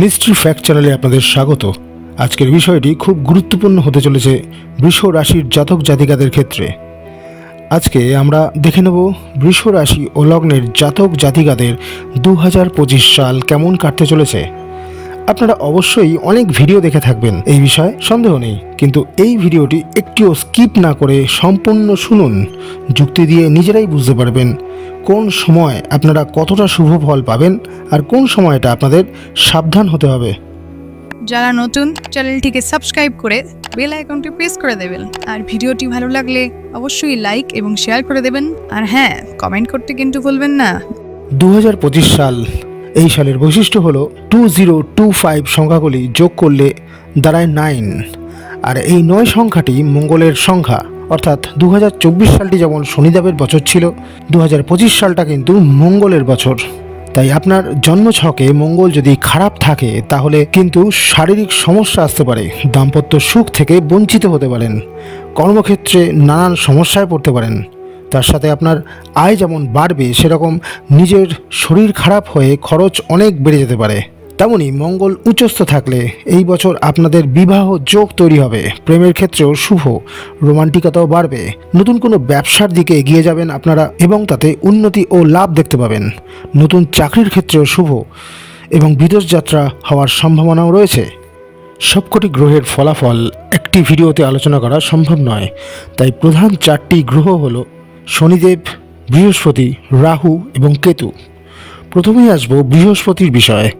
Mystery fact চ্যানেলে আপনাদের স্বাগত। আজকের বিষয়টি খুব গুরুত্বপূর্ণ হতে চলেছে বৃষ রাশির জাতক জাতিকাদের ক্ষেত্রে। আজকে আমরা দেখে নেব বৃষ রাশি ও লগ্নের জাতক জাতিকাদের দু হাজার পঁচিশ সাল কেমন কাটতে চলেছে। আপনারা অবশ্যই অনেক ভিডিও দেখে থাকবেন, এই বিষয়ে সন্দেহ নেই। কিন্তু এই ভিডিওটি একটিও স্কিপ না করে সম্পূর্ণ শুনুন। যুক্তি দিয়ে নিজেরাই বুঝতে পারবেন কোন সময় আপনারা কতটা শুভ ফল পাবেন আর কোন সময়টা আপনাদের সাবধান হতে হবে? যারা নতুন চ্যানেলটিকে সাবস্ক্রাইব করে বেল আইকনটি প্রেস করে দেবেন। আর ভিডিওটি ভালো লাগলে অবশ্যই লাইক এবং শেয়ার করে দেবেন। আর হ্যাঁ কমেন্ট করতে কিন্তু ভুলবেন না। দু হাজার পঁচিশ সাল এই সালের বৈশিষ্ট্য হলো টু জিরো টু ফাইভ সংখ্যাগুলি যোগ করলে দাঁড়ায় নাইন আর এই নয় সংখ্যাটি মঙ্গলের সংখ্যা। অর্থাৎ দু হাজার চব্বিশ সালটি যেমন শনিদেবের বছর ছিল দু হাজার পঁচিশ সালটা কিন্তু মঙ্গলের বছর। তাই আপনার জন্ম ছকে মঙ্গল যদি খারাপ থাকে, তাহলে কিন্তু শারীরিক সমস্যা আসতে পারে, দাম্পত্য সুখ থেকে বঞ্চিত হতে পারেন, কর্মক্ষেত্রে নানান সমস্যায় পড়তে পারেন। তার সাথে আপনার আয় যেমন বাড়বে, সেরকম নিজের শরীর খারাপ হয়ে খরচ অনেক বেড়ে যেতে পারে। তেমনি মঙ্গল উচ্চস্থ থাকলে এই বছর আপনাদের বিবাহ যোগ তৈরি হবে। প্রেমের ক্ষেত্রেও শুভ, রোমান্টিকতাও বাড়বে। নতুন কোনো ব্যবসার দিকে এগিয়ে যাবেন আপনারা এবং তাতে উন্নতি ও লাভ দেখতে পাবেন। নতুন চাকরির ক্ষেত্রেও শুভ এবং বিদেশ যাত্রা হওয়ার সম্ভাবনাও রয়েছে। সবকটি গ্রহের ফলাফল একটি ভিডিওতে আলোচনা করা সম্ভব নয়, তাই প্রধান চারটি গ্রহ হল শনিদেব, বৃহস্পতি, রাহু এবং কেতু। প্রথমেই আসব বৃহস্পতির বিষয়ে।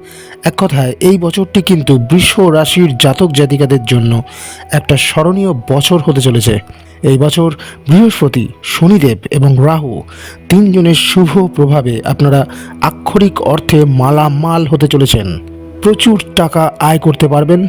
এক কথায়, এই বছরটি কিন্তু বৃষ রাশির জাতক জাতিকাদের জন্য একটা স্মরণীয় বছর হতে চলেছে। এই বছর বৃহস্পতি, শনিদেব এবং রাহু তিনজনের শুভ প্রভাবে আপনারা আক্ষরিক অর্থে মালামাল হতে চলেছেন। প্রচুর টাকা আয় করতে পারবেন।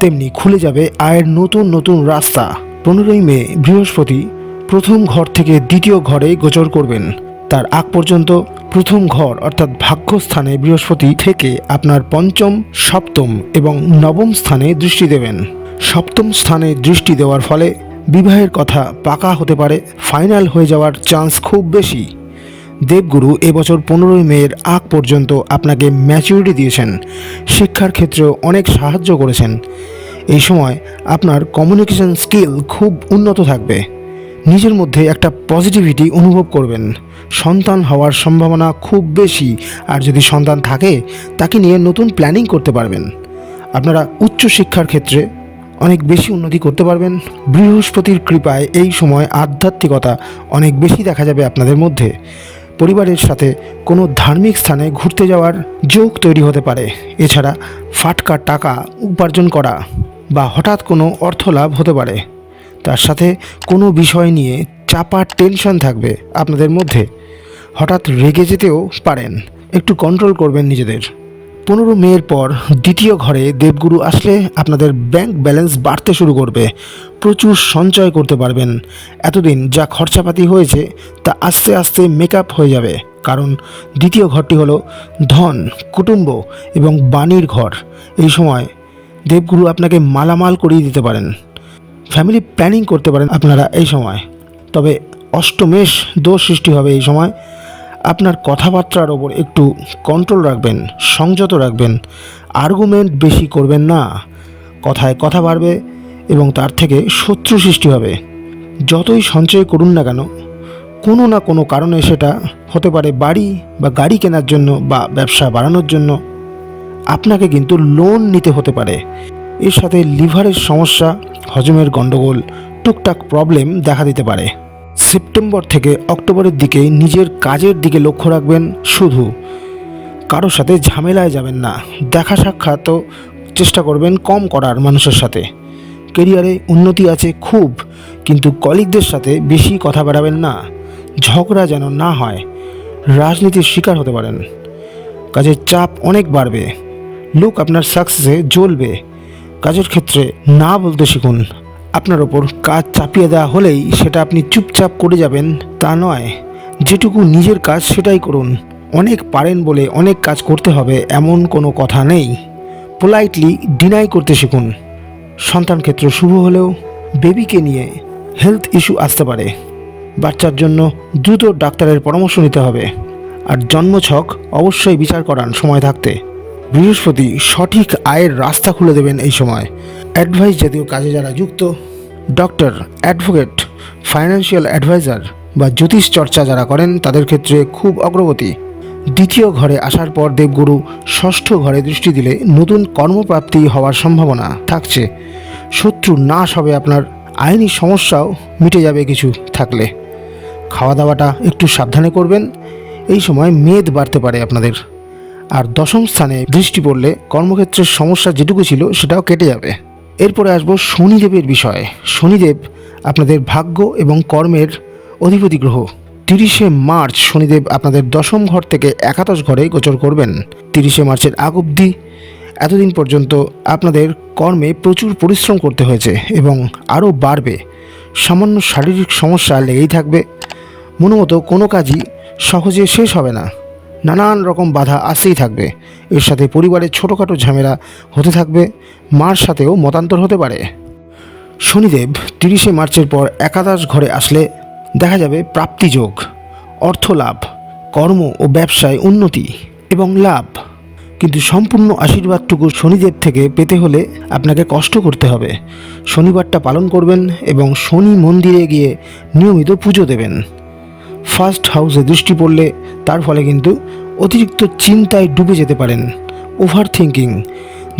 তেমনি খুলে যাবে আয়ের নতুন নতুন রাস্তা। পনেরোই মে, বৃহস্পতি প্রথম ঘর থেকে দ্বিতীয় ঘরে গোচর করবেন। তার আগ পর্যন্ত প্রথম ঘর অর্থাৎ ভাগ্যস্থানে বৃহস্পতি থেকে আপনার পঞ্চম, সপ্তম এবং নবম স্থানে দৃষ্টি দেবেন। সপ্তম স্থানে দৃষ্টি দেওয়ার ফলে বিবাহের কথা পাকা হতে পারে, ফাইনাল হয়ে যাওয়ার চান্স খুব বেশি। দেবগুরু এবছর পনেরোই মেয়ের আগ পর্যন্ত আপনাকে ম্যাচুরিটি দিয়েছেন, শিক্ষার ক্ষেত্রেও অনেক সাহায্য করেছেন। এই সময় আপনার কমিউনিকেশন স্কিল খুব উন্নত থাকবে। নিজের মধ্যে একটা পজিটিভিটি অনুভব করবেন। সন্তান হওয়ার সম্ভাবনা খুব বেশি, আর যদি সন্তান থাকে, তাকে নিয়ে নতুন প্ল্যানিং করতে পারবেন। আপনারা উচ্চশিক্ষার ক্ষেত্রে অনেক বেশি উন্নতি করতে পারবেন। বৃহস্পতির কৃপায় এই সময় আধ্যাত্মিকতা অনেক বেশি দেখা যাবে আপনাদের মধ্যে। পরিবারের সাথে কোনো ধার্মিক স্থানে ঘুরতে যাওয়ার যোগ তৈরি হতে পারে। এছাড়া ফাটকা টাকা উপার্জন করা বা হঠাৎ কোনো অর্থ লাভ হতে পারে। তার সাথে কোনো বিষয় নিয়ে চাপা টেনশন থাকবে আপনাদের মধ্যে। হঠাৎ রেগে যেতেও পারেন, একটু কন্ট্রোল করবেন নিজেদের। পনেরো মেয়ের পর দ্বিতীয় ঘরে দেবগুরু আসলে আপনাদের ব্যাংক ব্যালেন্স বাড়তে শুরু করবে। প্রচুর সঞ্চয় করতে পারবেন। এতদিন যা খরচাপাতি হয়েছে তা আস্তে আস্তে মেকআপ হয়ে যাবে। কারণ দ্বিতীয় ঘরটি হলো ধন, কুটুম্ব এবং বাণীর ঘর। এই সময় দেবগুরু আপনাকে মালামাল করিয়ে দিতে পারেন। ফ্যামিলি প্ল্যানিং করতে পারেন আপনারা এই সময়। তবে অষ্টমেশ দোষ সৃষ্টি হবে এই সময়। আপনার কথাবার্তার ওপর একটু কন্ট্রোল রাখবেন, সংযত রাখবেন আর্গুমেন্ট বেশি করবেন না। কথায় কথা বাড়বে এবং তার থেকে শত্রু সৃষ্টি হবে। যতই সঞ্চয় করুন না কেন, কোনো না কোনো কারণে সেটা হতে পারে বাড়ি বা গাড়ি কেনার জন্য বা ব্যবসা বাড়ানোর জন্য। আপনাকে কিন্তু লোন নিতে হতে পারে। এর সাথে লিভারের সমস্যা, হজমের গণ্ডগোল, টুকটাক প্রবলেম দেখা দিতে পারে। সেপ্টেম্বর থেকে অক্টোবরের দিকে নিজের কাজের দিকে লক্ষ্য রাখবেন শুধু। কারোর সাথে ঝামেলায় যাবেন না। দেখা সাক্ষাৎও চেষ্টা করবেন কম করার মানুষের সাথে। কেরিয়ারে উন্নতি আছে খুব, কিন্তু কলিগদের সাথে বেশি কথা বাড়াবেন না। ঝগড়া যেন না হয়, রাজনীতির শিকার হতে পারেন। কাজের চাপ অনেক বাড়বে। লোক আপনার সাকসেসে জ্বলবে। কাজের ক্ষেত্রে না বলতে শিখুন। আপনার ওপর কাজ চাপিয়ে দেওয়া হলেই সেটা আপনি চুপচাপ করে যাবেন, তা নয়। যেটুকু নিজের কাজ সেটাই করুন। অনেক পারেন বলে অনেক কাজ করতে হবে, এমন কোনো কথা নেই। পোলাইটলি ডিনাই করতে শিখুন। সন্তান ক্ষেত্র শুভ হলেও বেবিকে নিয়ে হেলথ ইস্যু আসতে পারে। বাচ্চার জন্য দ্রুত ডাক্তারের পরামর্শ নিতে হবে। আর জন্মছক অবশ্যই বিচার করান সময় থাকতে। বৃহস্পতি সঠিক আয়ের রাস্তা খুলে দেবেন এই সময়। অ্যাডভাইস জাতীয় কাজে যারা যুক্ত, ডক্টর, অ্যাডভোকেট, ফাইন্যান্সিয়াল অ্যাডভাইজার বা জ্যোতিষ চর্চা যারা করেন, তাদের ক্ষেত্রে খুব অগ্রগতি। দ্বিতীয় ঘরে আসার পর দেবগুরু ষষ্ঠ ঘরে দৃষ্টি দিলে নতুন কর্মপ্রাপ্তি হওয়ার সম্ভাবনা থাকছে। শত্রু নাশ হবে আপনার, আইনি সমস্যাও মিটে যাবে কিছু থাকলে। খাওয়া দাওয়াটা একটু সাবধানে করবেন, এই সময় মেদ বাড়তে পারে আপনাদের। আর দশম স্থানে দৃষ্টি পড়লে কর্মক্ষেত্রের সমস্যা যেটুকু ছিল সেটাও কেটে যাবে। এরপরে আসব শনিদেবের বিষয়ে। শনিদেব আপনাদের ভাগ্য এবং কর্মের অধিপতি গ্রহ। তিরিশে মার্চ শনিদেব আপনাদের দশম ঘর থেকে একাদশ ঘরে গোচর করবেন। তিরিশে মার্চের আগ অবধি এতদিন পর্যন্ত আপনাদের কর্মে প্রচুর পরিশ্রম করতে হয়েছে এবং আরও বাড়বে। সামান্য শারীরিক সমস্যা লেগেই থাকবে। মনোমতো কোনো কাজই সহজে শেষ হবে না। নানান রকম বাধা আসতেই থাকবে। এর সাথে পরিবারের ছোটোখাটো ঝামেলা হতে থাকবে। মার সাথেও মতান্তর হতে পারে। শনিদেব তিরিশে মার্চের পর একাদশ ঘরে আসলে দেখা যাবে প্রাপ্তিযোগ অর্থ লাভ, কর্ম ও ব্যবসায় উন্নতি এবং লাভ। কিন্তু সম্পূর্ণ আশীর্বাদটুকু শনিদেব থেকে পেতে হলে আপনাকে কষ্ট করতে হবে। শনিবারটা পালন করবেন এবং শনি মন্দিরে গিয়ে নিয়মিত পুজো দেবেন। ফার্স্ট হাউসে দৃষ্টি পড়লে তার ফলে কিন্তু অতিরিক্ত চিন্তায় ডুবে যেতে পারেন। ওভার থিঙ্কিং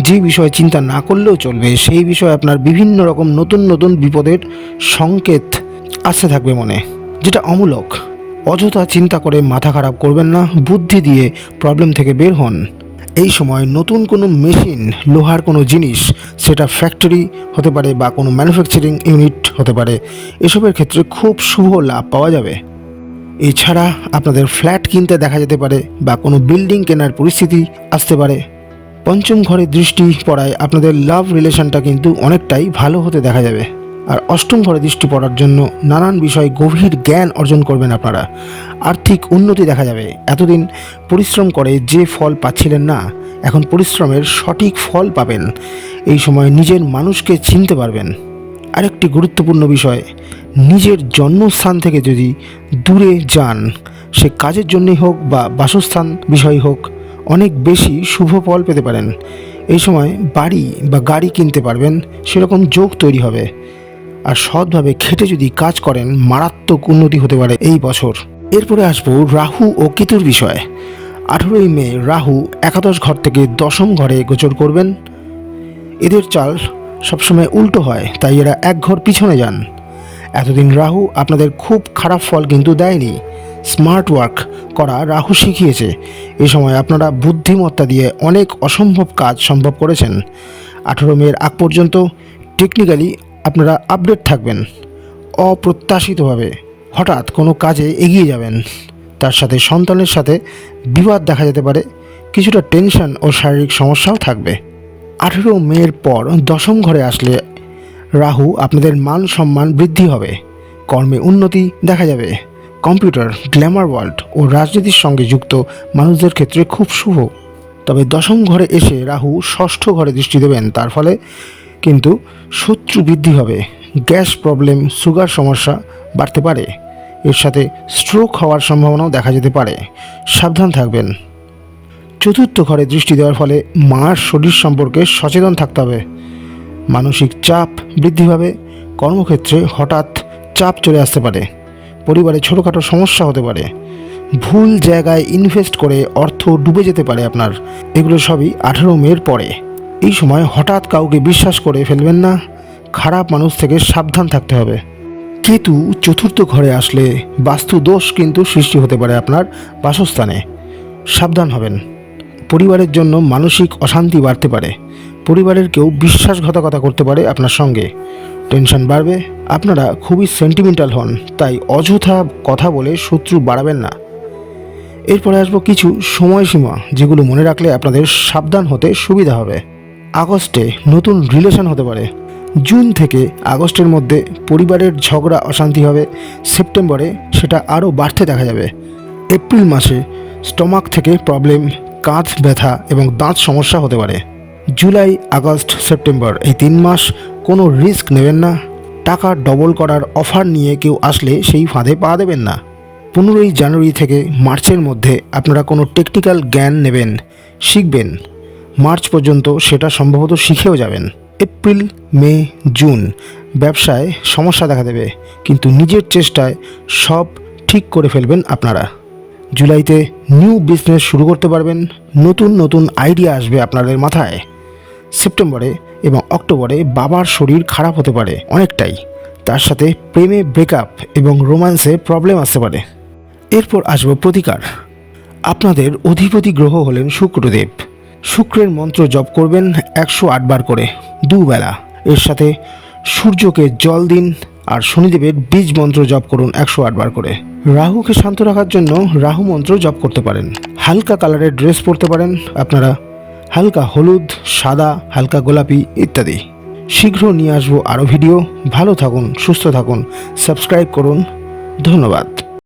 যে বিষয়ে চিন্তা না করলেও চলবে, সেই বিষয়ে আপনার বিভিন্ন রকম নতুন নতুন বিপদের সংকেত আসতে থাকবে মনে, যেটা অমূলক। অযথা চিন্তা করে মাথা খারাপ করবেন না, বুদ্ধি দিয়ে প্রবলেম থেকে বের হন। এই সময় নতুন কোনো মেশিন লোহার কোনো জিনিস, সেটা ফ্যাক্টরি হতে পারে বা কোনো ম্যানুফ্যাকচারিং ইউনিট হতে পারে, এসবের ক্ষেত্রে খুব শুভ লাভ পাওয়া যাবে। এছাড়া আপনাদের ফ্ল্যাট কিনতে দেখা যেতে পারে বা কোনো বিল্ডিং কেনার পরিস্থিতি আসতে পারে। পঞ্চম ঘরে দৃষ্টি পড়ায় আপনাদের লাভ রিলেশনটা কিন্তু অনেকটাই ভালো হতে দেখা যাবে। আর অষ্টম ঘরে দৃষ্টি পড়ার জন্য নানান বিষয়ে গভীর জ্ঞান অর্জন করবেন আপনারা। আর্থিক উন্নতি দেখা যাবে। এতদিন পরিশ্রম করে যে ফল পাচ্ছিলেন না, এখন পরিশ্রমের সঠিক ফল পাবেন। এই সময় নিজের মানুষকে চিনতে পারবেন। আরেকটি গুরুত্বপূর্ণ বিষয়, নিজের জন্মস্থান থেকে যদি দূরে যান, সে কাজের জন্যই হোক বা বাসস্থান বিষয় হোক, অনেক বেশি শুভ ফল পেতে পারেন। এই সময় বাড়ি বা গাড়ি কিনতে পারবেন, সেরকম যোগ তৈরি হবে। আর সৎভাবে খেটে যদি কাজ করেন, মারাত্মক উন্নতি হতে পারে এই বছর। এরপরে আসব রাহু ও কেতুর বিষয়। আঠেরোই মে রাহু একাদশ ঘর থেকে দশম ঘরে গোচর করবেন। এদের চাল সবসময় উল্টো হয়, তাই এরা এক ঘর পিছনে যান। এতদিন রাহু আপনাদের খুব খারাপ ফল কিন্তু দেয়নি। স্মার্ট ওয়ার্ক করা রাহু শিখিয়েছে। এই সময় আপনারা বুদ্ধিমত্তা দিয়ে অনেক অসম্ভব কাজ সম্ভব করেছেন। আঠেরো মেয়ের আগ পর্যন্ত টেকনিক্যালি আপনারা আপডেট থাকবেন। অপ্রত্যাশিতভাবে হঠাৎ কোনো কাজে এগিয়ে যাবেন। তার সাথে সন্তানের সাথে বিবাদ দেখা যেতে পারে। কিছুটা টেনশন ও শারীরিক সমস্যাও থাকবে। আঠেরো মের পর দশম ঘরে আসলে রাহু আপনাদের মান সম্মান বৃদ্ধি হবে। কর্মে উন্নতি দেখা যাবে। কম্পিউটার, গ্ল্যামার ওয়ার্ল্ড ও রাজনীতির সঙ্গে যুক্ত মানুষদের ক্ষেত্রে খুব শুভ। তবে দশম ঘরে এসে রাহু ষষ্ঠ ঘরে দৃষ্টি দেবেন, তার ফলে কিন্তু শত্রু বৃদ্ধি হবে। গ্যাস প্রবলেম, সুগার সমস্যা বাড়তে পারে। এর সাথে স্ট্রোক হওয়ার সম্ভাবনাও দেখা যেতে পারে। সাবধান থাকবেন। চতুর্থ ঘরে দৃষ্টি দেওয়ার ফলে মার শরীর সম্পর্কে সচেতন থাকতে হবে। মানসিক চাপ বৃদ্ধি পাবে। কর্মক্ষেত্রে হঠাৎ চাপ চলে আসতে পারে। পরিবারে ছোটোখাটো সমস্যা হতে পারে। ভুল জায়গায় ইনভেস্ট করে অর্থ ডুবে যেতে পারে আপনার। এগুলো সবই আঠেরো মের পরে। এই সময় হঠাৎ কাউকে বিশ্বাস করে ফেলবেন না। খারাপ মানুষ থেকে সাবধান থাকতে হবে। কেতু চতুর্থ ঘরে আসলে বাস্তু দোষ কিন্তু সৃষ্টি হতে পারে আপনার বাসস্থানে। সাবধান হবেন। পরিবারের জন্য মানসিক অশান্তি বাড়তে পারে। পরিবারের কেউ বিশ্বাসঘাতকতা করতে পারে আপনার সঙ্গে। টেনশন বাড়বে, আপনারা খুবই সেন্টিমেন্টাল হন, তাই অযথা কথা বলে শত্রু বাড়াবেন না। এরপরে আসব কিছু সময়সীমা, যেগুলো মনে রাখলে আপনাদের সাবধান হতে সুবিধা হবে। আগস্টে নতুন রিলেশন হতে পারে। জুন থেকে আগস্টের মধ্যে পরিবারের ঝগড়া, অশান্তি হবে। সেপ্টেম্বরে সেটা আরও বাড়তে দেখা যাবে। এপ্রিল মাসে স্টমাক থেকে প্রবলেম কাঁধ ব্যথা এবং দাঁত সমস্যা হতে পারে। জুলাই, আগস্ট, সেপ্টেম্বর এই তিন মাস কোনো রিস্ক নেবেন না। টাকা ডবল করার অফার নিয়ে কেউ আসলে সেই ফাঁদে পা দেবেন না। পনেরোই জানুয়ারি থেকে মার্চের মধ্যে আপনারা কোনো টেকনিক্যাল জ্ঞান নেবেন, শিখবেন। মার্চ পর্যন্ত সেটা সম্ভবত শিখেও যাবেন। এপ্রিল, মে, জুন ব্যবসায় সমস্যা দেখা দেবে, কিন্তু নিজের চেষ্টায় সব ঠিক করে ফেলবেন আপনারা। জুলাইতে নিউ বিজনেস শুরু করতে পারবেন। নতুন নতুন আইডিয়া আসবে আপনাদের মাথায়। সেপ্টেম্বরে এবং অক্টোবরে বাবার শরীর খারাপ হতে পারে অনেকটাই। তার সাথে প্রেমে ব্রেকআপ এবং রোম্যান্সে প্রবলেম আসতে পারে। এরপর আসব প্রতিকার। আপনাদের অধিপতি গ্রহ হলেন শুক্রদেব। শুক্রের মন্ত্র জপ করবেন একশো আটবার করে, দুবেলা। এর সাথে সূর্যকে জল দিন আর শনিদেবের বীজ মন্ত্র জপ করুন একশো আটবার করে। রাহুকে শান্ত রাখার জন্য রাহু মন্ত্র জপ করতে পারেন। হালকা কালারের ড্রেস পরতে পারেন আপনারা। হালকা হলুদ, সাদা, হালকা গোলাপি ইত্যাদি। শীঘ্র নিয়ে আসব আরও ভিডিও। ভালো থাকুন, সুস্থ থাকুন, সাবস্ক্রাইব করুন। ধন্যবাদ।